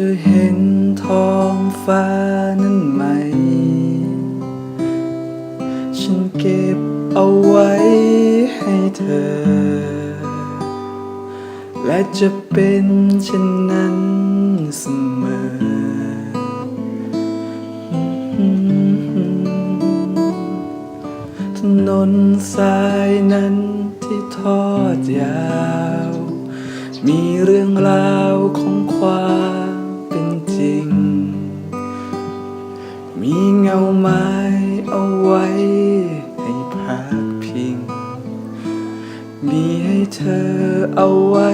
ธอเห็นท้องฟ้านั้นไหม ฉันเก็บเอาไว้ให้เธอ และจะเป็นเช่นนั้นเสมอถนนสายนั้นที่ทอดยาว มีเรื่องราวของความ มีให้เธอเอาไว้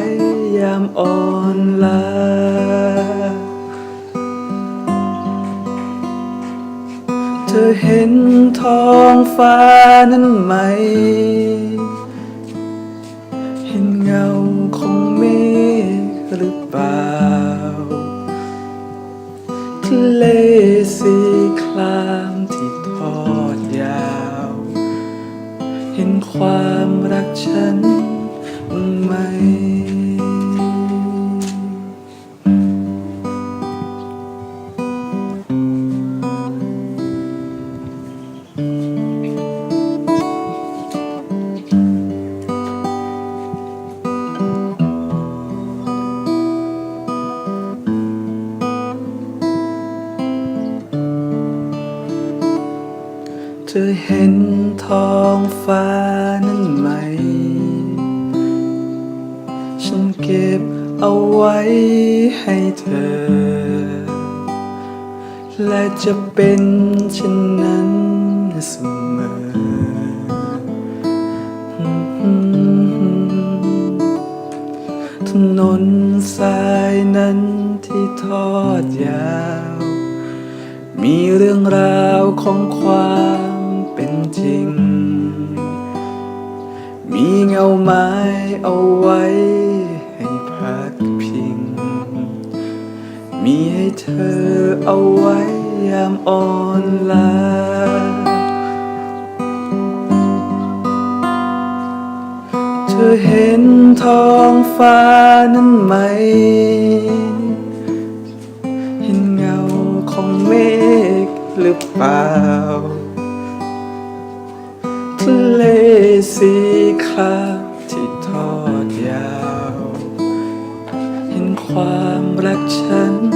ยามอ่อนล้าเธอเห็นท้องฟ้านั้นไหม เห็นเงาของเมฆหรือเปล่าทะเลสีครา ความรักฉันบ้างไหม ธอเห็นท้องฟ้านั้นไหม ฉันเก็บเอาไว้ให้เธอ และจะเป็นเช่นนั้นเสมอ ถนนสายนั้นที่ทอดยาว มีเรื่องราวของความ จริง มีเงาไม้เอาไว้ให้พักพิง มีให้เธอเอาไว้ยามอ่อนล้าเธอเห็นท้องฟ้านั้นไหมเห็นเงา เลสีคราบที่ทอดยาว เห็นความรักฉัน